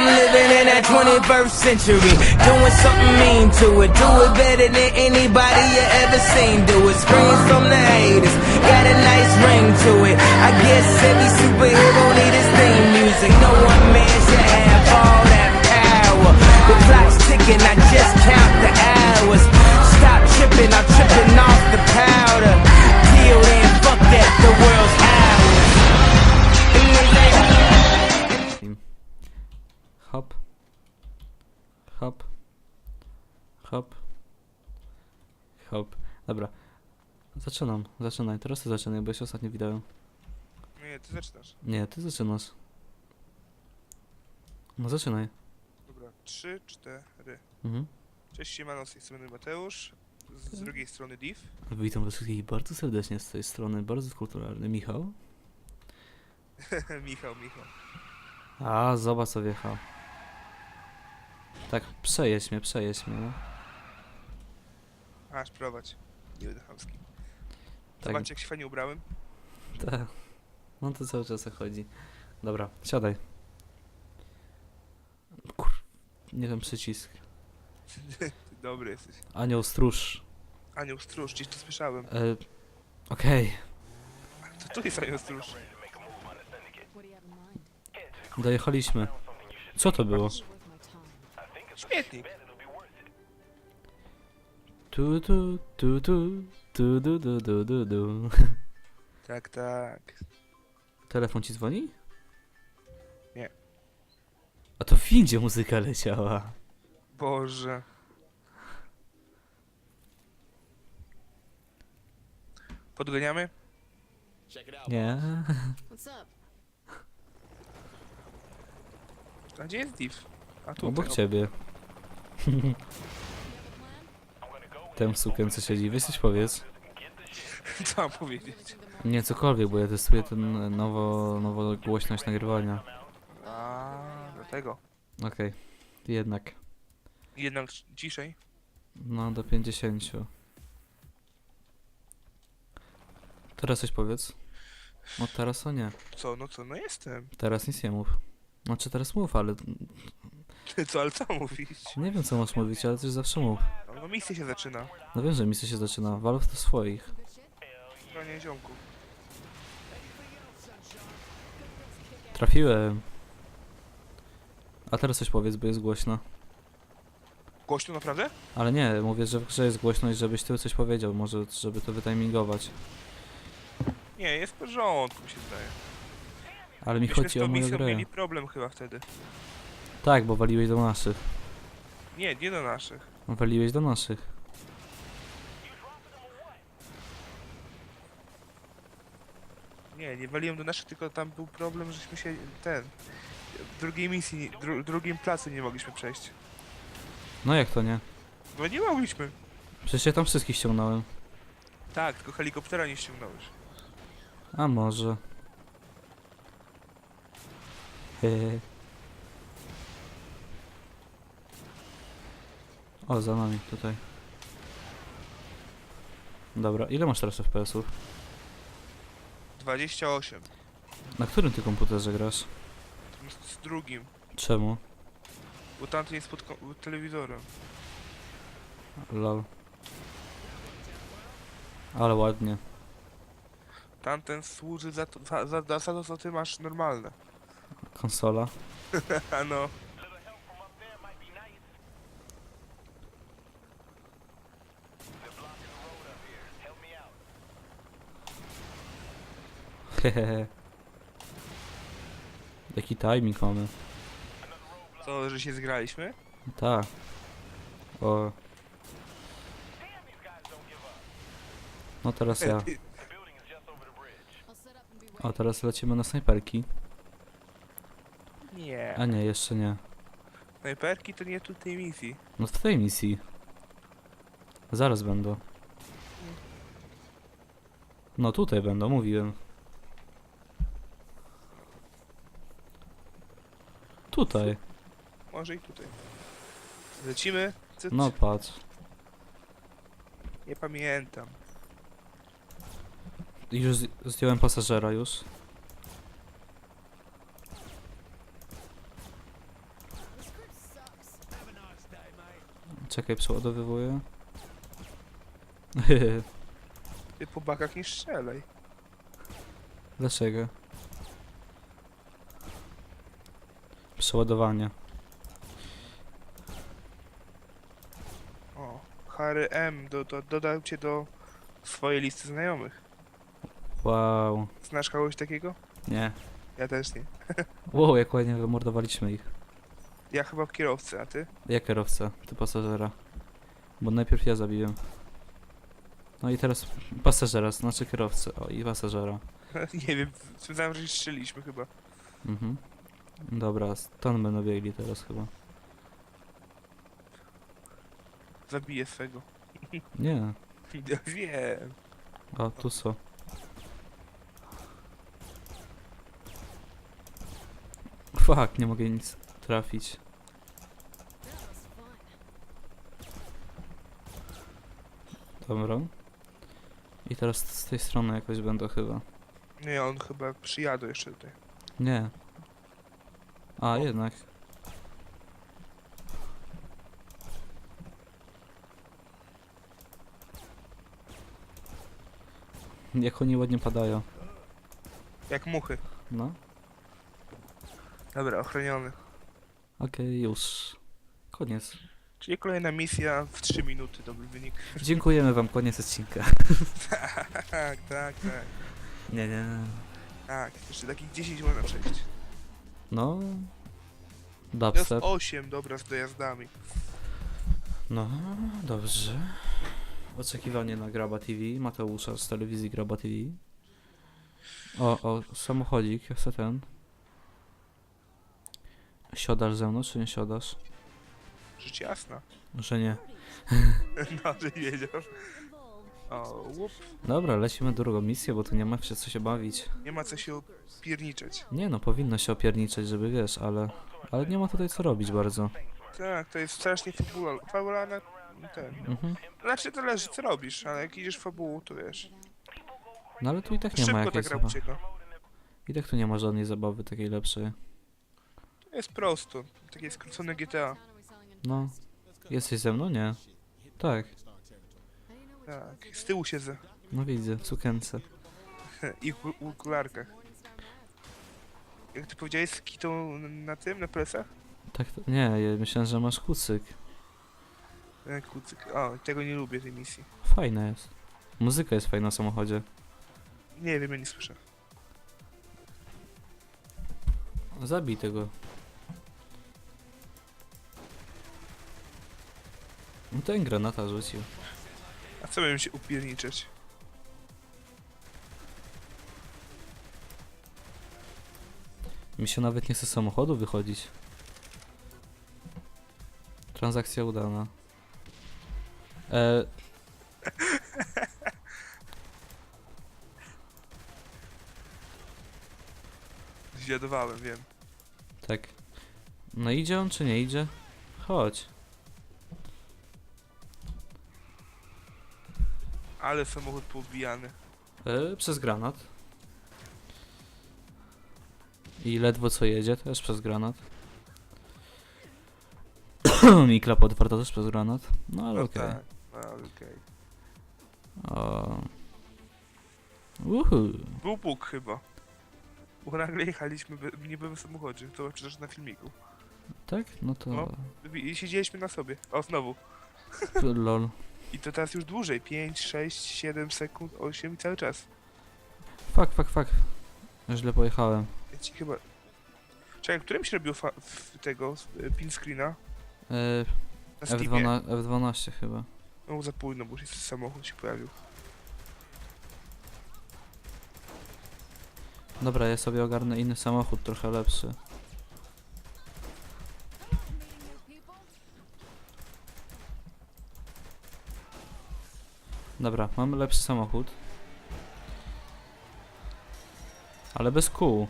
I'm living in that 21st century, doing something mean to it. Do it better than anybody you ever seen. Do it. Screams from the haters, got a nice ring to it. I guess every superhero need his theme music. No one man should have all that power. The clock's ticking, I just count the hours. Stop tripping, I'm tripping off the powder. Till then, fuck that, the world's Hop. Dobra. Zaczynam. Zaczynaj. Teraz ty zaczynaj, bo ja się ostatnio widałem. Nie, ty zaczynasz. Nie, ty zaczynasz. No zaczynaj. Dobra, trzy, cztery. Mhm. Cześć, siemano, z tej strony Mateusz, z drugiej strony Div. Witam was wszystkich bardzo serdecznie z tej strony, bardzo kulturalny Michał. Michał, Michał. A, zobacz co wjechał. Tak, przejedź mnie, przejedź mnie, no. Aż prowadź. Nie będę chamski. Tak, Zobaczcie, jak się fajnie ubrałem. tak. No to cały czas o chodzi. Dobra, siadaj. Kur... Nie wiem, przycisk. Dobry jesteś. Anioł stróż. Anioł Stróż, gdzieś to słyszałem. E, Okej, To tu jest Anioł Stróż. Dojechaliśmy. Co to było? Śmietnik. Tu, tu, tu, tu, tu, du, du, du, du, du. Tak, tak. Telefon ci dzwoni? Nie. A to w windzie muzyka leciała. Boże. Podganiamy? Nie? What's up? A gdzie jest Div? A tu. Obok ciebie. You have a plan? Ten suken co siedzi. Weź coś powiedz. Co mam powiedzieć? Nie, cokolwiek, bo ja testuję ten nowo, nowo głośność nagrywania. A, dlatego. Okej, jednak. Jednak ciszej. No, do 50. Teraz coś powiedz. No teraz to nie. Co, no co, no jestem. Teraz nic nie mów. Znaczy teraz mów, ale Co, ale co mówić? nie wiem co masz mówić, ale coś zawsze mów. No misja się zaczyna. No wiem, że misja się zaczyna. Walów to swoich. Stronie ziomków. Trafiłem. A teraz coś powiedz, bo jest głośno. Głośno naprawdę? Ale nie, mówię, że w grze jest głośność, żebyś ty coś powiedział, może żeby to wytimingować. Nie, jest w porządku, mi się zdaje. Ale mi Myśmy z chodzi o moją misją grę. mieli problem chyba wtedy. Tak, bo waliłeś do naszych. Nie, nie do naszych. Waliłeś do naszych. Nie, nie waliłem do naszych, tylko tam był problem, żeśmy się ten. W drugiej misji, dru, drugim placu nie mogliśmy przejść. No jak to nie? No nie mogliśmy. Przecież ja tam wszystkich ściągnąłem. Tak, tylko helikoptera nie ściągnąłeś. A może. Hehe. O, za nami, tutaj. Dobra, ile masz teraz FPS-ów? 28. Na którym ty komputerze grasz? Z, z drugim. Czemu? Bo tamten jest pod, ko- telewizorem. Lol. Ale ładnie. Tamten służy za to, za, za, za to, co ty masz normalne. Konsola. No. Hehehe. Jaki timing mamy. Co, że się zgraliśmy? Tak. O. No teraz ja. O, teraz lecimy na snajperki. Nie. A nie, jeszcze nie. Snajperki to nie tu tej misji. No w tej misji. Zaraz będą. No tutaj będą, mówiłem. Tutaj. Może i tutaj. Lecimy. Cyt. No patrz. Nie pamiętam. Już zdjąłem pasażera już. Czekaj, przeładowywuję. Ty po bakach nie strzelaj. Dlaczego? Przeładowanie. O, Harry M. Do, do, dodał cię do swojej listy znajomych. Wow. Znasz kogoś takiego? Nie. Ja też nie. Wow, jak ładnie wymordowaliśmy ich. Ja chyba kierowcę, a ty? Ja kierowca, ty pasażera. Bo najpierw ja zabiłem. No i teraz pasażera, znaczy kierowcę. O, i pasażera. nie wiem, słyszałem, że strzeliśmy chyba. Mhm. Dobra, stąd będą biegli teraz chyba. Zabiję swego. Nie. Ja wiem. O, tu są. Fuck, nie mogę nic trafić. Dobra. I teraz z tej strony jakoś będę chyba. Nie, on chyba przyjadą jeszcze tutaj. Nie. A, jednak. Jak oni ładnie padają. Jak muchy. No. Dobra, ochroniony. Okej, już. Koniec. Czyli kolejna misja w 3 minuty, dobry wynik. Dziękujemy wam, koniec odcinka. tak, tak, tak. Nie, nie. Tak, jeszcze takich 10 można przejść. No. Jest Dubstep. 8, dobra, z dojazdami. No, dobrze. Oczekiwanie na Graba TV, Mateusza z telewizji Graba TV. O, o, samochodzik, ja chcę ten. Siodasz ze mną, czy nie siodasz? Rzecz jasna. Że nie. No, że nie wiedział. Involved. O, łup. Dobra, lecimy drugą misję, bo tu nie ma się co się bawić. Nie ma co się pierniczeć. Nie no, powinno się opierniczeć, żeby wiesz, ale... Ale nie ma tutaj co robić bardzo. Tak, to jest strasznie fabula, fabularna ten. Mhm. Znaczy to leży co robisz, ale jak idziesz fabułą, to wiesz. No ale tu i tak nie ma Szybko ta jakiejś gra chyba. ucieka. I tak tu nie ma żadnej zabawy takiej lepszej. To jest prosto. Takie skrócone GTA. No. Jesteś ze mną? Nie. Tak. How do you know which Tak, z tyłu siedzę. No widzę, w sukience. I w w okularkach. Jak ty powiedziałeś z kitą na tym, na plecach? Tak, to, nie, ja myślałem, że masz kucyk. E, Kucyk. O, tego nie lubię, tej misji. Fajne jest. Muzyka jest fajna w samochodzie. Nie wiem, ja nie słyszę. Zabij tego. No ten granata rzucił. Co miałem się upierniczeć? Mi się nawet nie chce z samochodu wychodzić. Transakcja udana. E, Zwiadowałem, wiem. tak. No idzie on czy nie idzie? Chodź. Ale samochód poubijany. E, przez granat. I ledwo co jedzie, też przez granat. I klapa otwarta też przez granat. No ale No okej. tak, no, okej. O. Uhu. Był Bóg chyba. Bo nagle jechaliśmy byłem w samochodzie, to przecież na filmiku. Tak? No to... No. I siedzieliśmy na sobie. O, znowu. Lol. I to teraz już dłużej. 5, 6, 7 sekund, 8 i cały czas. Fuck, fuck, fuck. Źle pojechałem. Ja ci chyba... Czekaj, którym się robił fa- w tego e, pin screena? Na Steamie? F12, F12 chyba. No za późno, bo już jest samochód się pojawił. Dobra, ja sobie ogarnę inny samochód, trochę lepszy. Dobra, mamy lepszy samochód. Ale bez kół.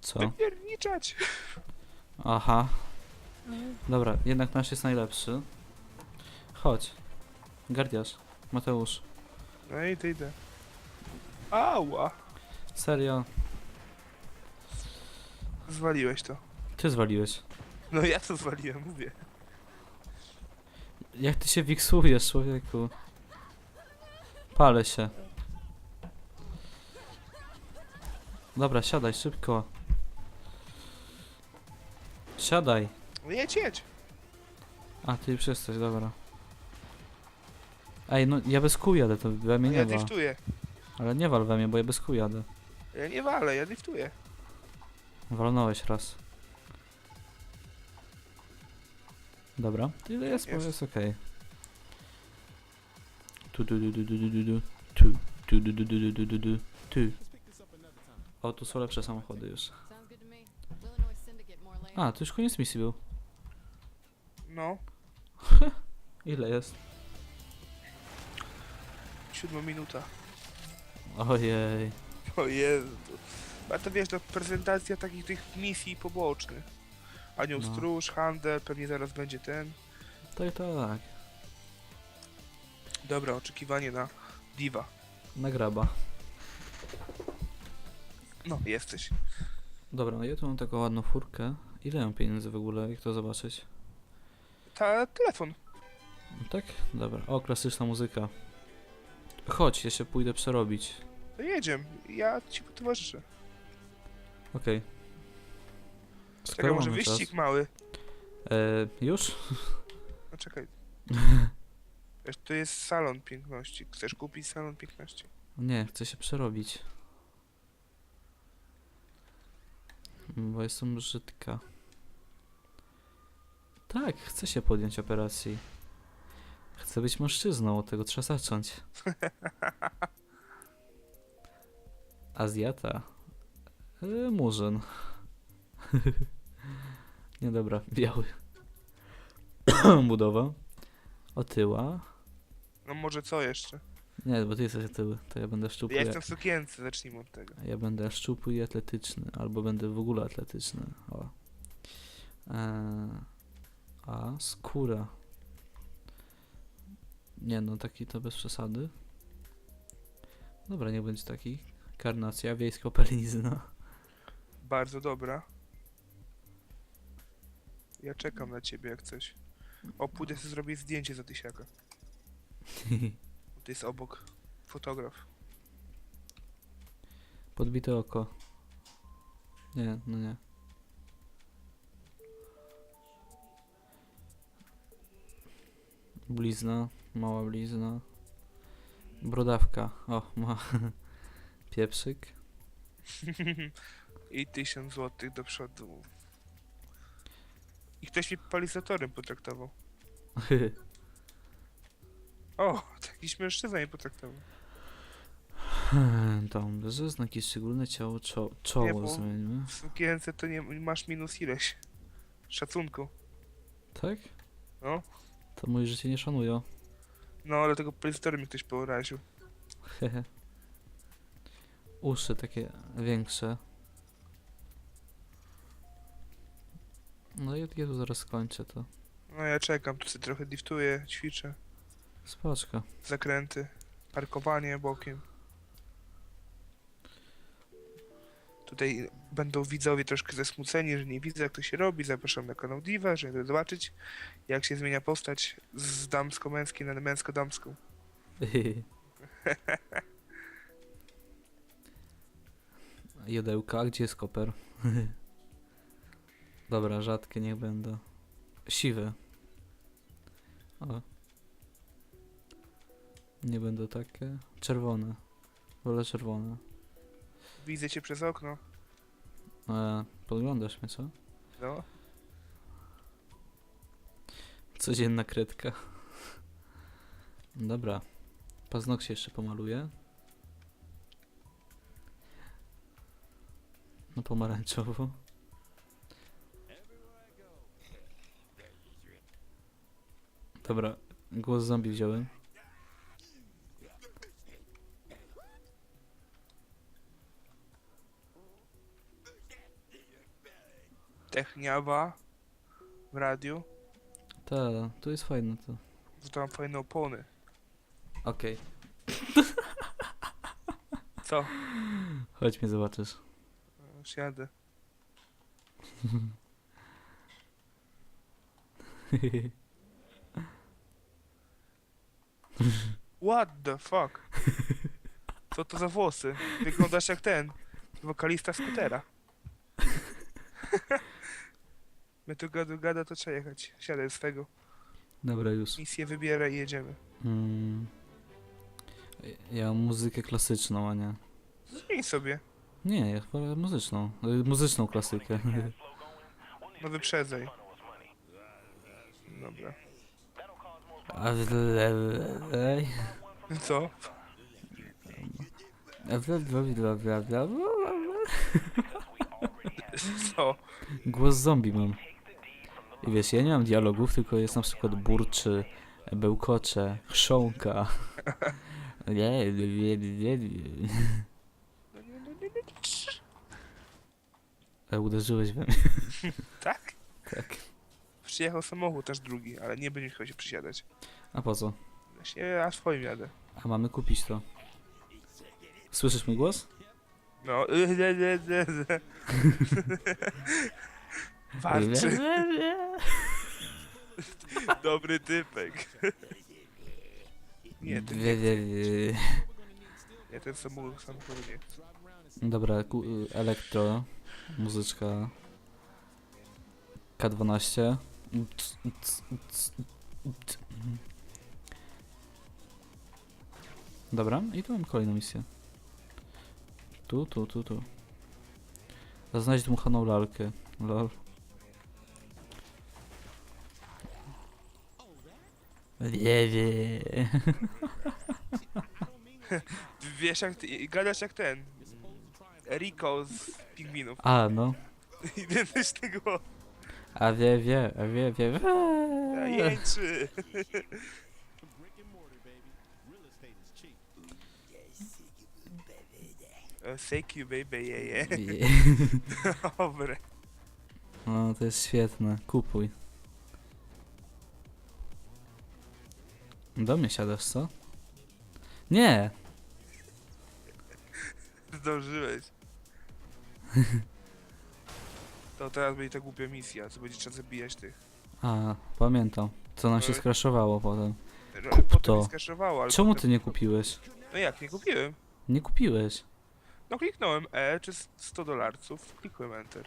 Co? Wypierniczać! Aha. Dobra, jednak nasz jest najlepszy. Chodź. Gardiasz. Mateusz. No i to idę. Ała! Serio. Zwaliłeś to. Ty zwaliłeś. No ja to zwaliłem, mówię. Jak ty się wiksujesz, człowieku? Palę się. Dobra, siadaj szybko. Siadaj. No jedź, jedź. A, ty już jesteś, dobra. Ej, no ja bez kół jadę, to we mnie No nie ja wal. driftuję. Ale nie wal we mnie, bo ja bez kół jadę. Ja nie walę, ja driftuję. Walnąłeś raz. Dobra, tyle jest, Jest. jest okej. Tu du. Tu tu du du du du du. Tu. O, tu są lepsze samochody już. A, to już koniec misji był. No, Ile jest? siódma minuta. Ojej. O Jezu. A to wiesz, to prezentacja takich tych misji pobocznych. Anioł No. Stróż, Handel, pewnie zaraz będzie ten. To i tak. Dobra, oczekiwanie na Diva. Nagraba. No, jesteś. Dobra, no ja tu mam taką ładną furkę. Ile mam pieniędzy w ogóle, jak to zobaczyć? Ta telefon. No tak? Dobra. O, klasyczna muzyka. Chodź, ja się pójdę przerobić. To jedziemy. Ja ci towarzyszę. Okej. Czekaj, Skoro może mamy wyścig czas. mały. E, już? No czekaj. Wiesz, to jest salon piękności. Chcesz kupić salon piękności? Nie, chcę się przerobić. Bo jestem brzydka. Tak, chcę się podjąć operacji. Chcę być mężczyzną, od tego trzeba zacząć. Azjata. E, murzyn. Nie dobra, biały. Budowa. Otyła. No może co jeszcze? Nie, bo ty jesteś otyły, to ja będę szczupły. Ja jestem w sukience, zacznijmy od tego. Ja będę szczupły i atletyczny, albo będę w ogóle atletyczny. O. Eee, a skóra. Nie no, taki to bez przesady. Dobra, nie będzie taki. Karnacja, wiejska opelizna. Bardzo dobra. Ja czekam na ciebie jak coś. O, pójdę sobie zrobić zdjęcie za tysiaka. To jest obok fotograf. Podbite oko. Nie, no nie. Blizna, mała blizna. Brodawka. O, ma pieprzyk. I 1000 złotych do przodu. I ktoś mnie palizatorem potraktował. O, jakiś mężczyzna mnie potraktował. Dobrze, znaki szczególne ciało, czo Nie, czoło bo- zmieńmy. W sukience to nie masz minus ileś. Szacunku. Tak? No. To mój życie nie szanują. No, ale tego palizatorem mnie ktoś poraził. Hehe. Uszy takie większe. No i ja tu zaraz skończę to. No ja czekam, tu sobie trochę driftuję, ćwiczę. Spoczko. Zakręty. Parkowanie bokiem. Tutaj będą widzowie troszkę zasmuceni, że nie widzę jak to się robi. Zapraszam na kanał Diva, żeby zobaczyć jak się zmienia postać z damsko-męskiej na męsko-damską. Jodełka, gdzie jest koper? Dobra, rzadkie niech będą. Siwe. O. Nie będą takie. Czerwone. Wolę czerwone. Widzę cię przez okno. E, podglądasz mnie, co? No. Codzienna kredka. Dobra. Paznokcie jeszcze pomaluję. No pomarańczowo. Dobra, głos zombie wziąłem. Techniawa w radiu. Ta, tu jest fajne to. To tam fajne opony. Okej. Co? Chodź mnie zobaczysz. Już jadę. What the fuck? Co to za włosy? Wyglądasz jak ten, wokalista skutera. My tu gadu gada, to trzeba jechać. Siadaj z tego. Dobra, już. Misję wybieraj i jedziemy. Mm. Ja mam muzykę klasyczną, a nie. Zmień sobie. Nie, ja wolę muzyczną. Y, Muzyczną klasykę. No wyprzedzaj. Dobra. A w- le- ej. Co? A bla, bla, bla, bla, bla, bla. Co? Głos zombie mam. I wiesz, ja nie mam dialogów, tylko jest na przykład burczy, bełkocze, chrząka. Nie, nie, nie, nie. Uderzyłeś we mnie. Tak? Tak. Przyjechał samochód też drugi, ale nie będzie chciał się przysiadać. A po co? Właśnie ja swoim jadę. A mamy kupić to. Słyszysz mój głos? No. Warczy. Dobry typek. Nie, ty nie. Ten samochód, samochód nie. Dobra, ku- y, elektro, muzyczka K12. Dobra, i tu mam kolejną misję. Tu, tu, tu, tu. Znajdź dmuchaną lalkę. Lol. Nie wie. Wiesz jak ty, gadasz jak ten. Rico z pingwinów. A, no. Identycznego A wie, wie, a wie, wie. Uh, Thank you baby, yeah, yeah. Dobre. No, to jest świetne. Kupuj. Do mnie siadasz, co? Nie! Zdążyłeś. To teraz będzie ta głupia misja, co będzie trzeba zabijać tych. A, pamiętam. Co nam się No. skraszowało potem. Ro- Kup potem to. mi skaszowało, ale Czemu potem... ty nie kupiłeś? No jak, nie kupiłem? Nie kupiłeś. No kliknąłem E, czy 100 dolarców, klikłem Enter.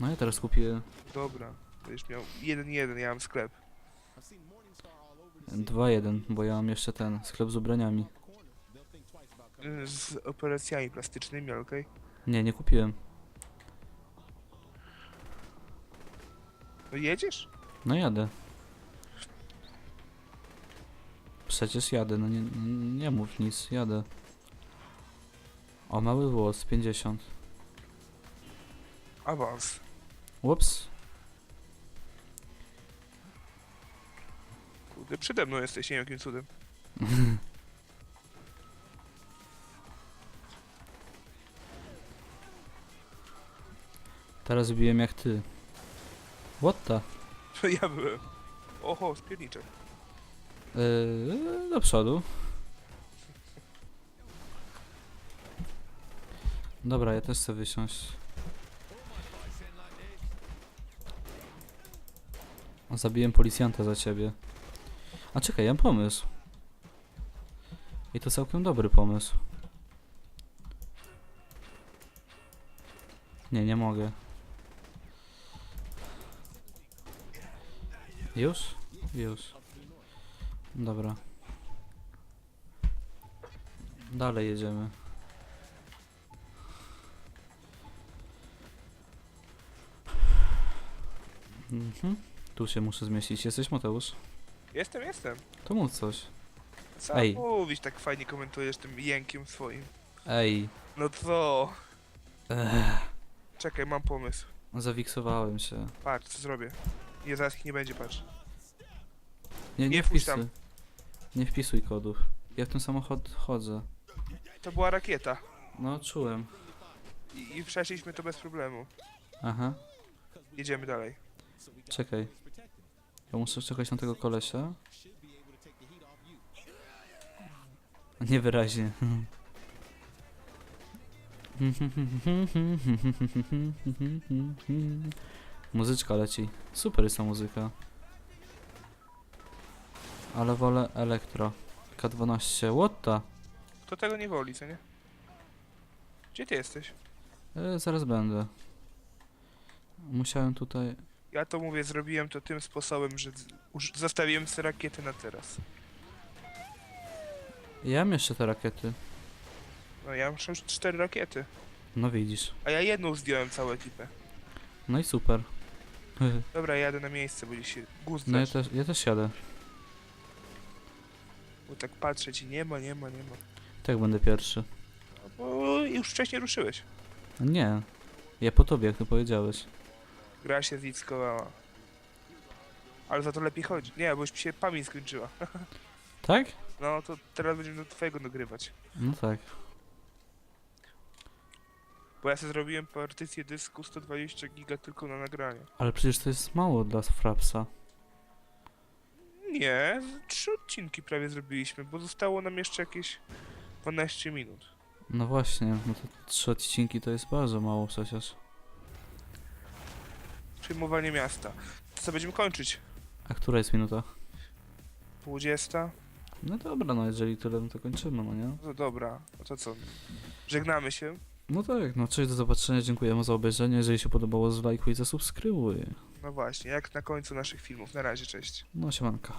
No ja teraz kupiłem Dobra, będziesz miał 1-1, ja mam sklep. 2-1, bo ja mam jeszcze ten sklep z ubraniami. Y, Z operacjami plastycznymi, ale okej. Nie, nie kupiłem. No jedziesz? No jadę. Przecież jadę, no nie, nie mów nic, jadę. O, mały włos, 50. Awans. Ups. Kurde, przede mną jesteś, nie wiem jakim cudem. Teraz biłem jak ty. What the? To ja byłem. Oho, spierniczek. Yy, do przodu. Dobra, ja też chcę wysiąść. O, Zabiłem policjanta za ciebie. A czekaj, ja mam pomysł. I to całkiem dobry pomysł. Nie, nie mogę. Już? Już. Dobra. Dalej jedziemy. Mhm. Tu się muszę zmieścić. Jesteś Mateusz? Jestem, jestem. To mów coś. Co Ej. mówisz, tak fajnie komentujesz tym jękiem swoim. Ej. No co? Ech, Czekaj, mam pomysł. zawiksowałem się. Patrz, co zrobię. Nie, zaraz ich nie będzie, patrz. Nie, nie, Nie wpuść wpisuj. tam. Nie wpisuj kodów. Ja w ten samochód chodzę. To była rakieta. No, czułem. I, i przeszliśmy to bez problemu. Aha. Jedziemy dalej. Czekaj. Ja muszę czekać na tego kolesia. Niewyraźnie. Muzyczka leci. Super jest ta muzyka. Ale wolę elektro. K12. What the? Kto tego nie woli, co nie? Gdzie ty jesteś? E, zaraz będę. Musiałem tutaj... Ja to mówię, zrobiłem to tym sposobem, że z- uż- zostawiłem sobie rakiety na teraz. Ja mam jeszcze te rakiety. No ja muszę już cztery rakiety. No widzisz. A ja jedną zdjąłem całą ekipę. No i super. Dobra, jadę na miejsce, bo się gust No ja zacznie. też, ja też jadę. Bo tak patrzę ci, nie ma, nie ma, nie ma. Tak będę pierwszy. No bo już wcześniej ruszyłeś. Nie. Ja po tobie, jak ty powiedziałeś. Gra się zlickowała. Ale za to lepiej chodzi. Nie, bo już mi się pamięć skończyła. Tak? No to teraz będziemy do twojego nagrywać. No tak. Bo ja sobie zrobiłem partycję dysku 120 giga tylko na nagranie. Ale przecież to jest mało dla Frapsa. Nie, trzy odcinki prawie zrobiliśmy, bo zostało nam jeszcze jakieś 12 minut. No właśnie, no to trzy odcinki to jest bardzo mało przecież. Przejmowanie miasta. To co, będziemy kończyć? A która jest minuta? 20? No dobra, no jeżeli tyle, no to kończymy, no nie? No to dobra, no to co? Żegnamy się. No tak, no cześć, do zobaczenia, dziękujemy za obejrzenie. Jeżeli się podobało, zlajkuj i zasubskrybuj. No właśnie, jak na końcu naszych filmów. Na razie, cześć. No siemanko.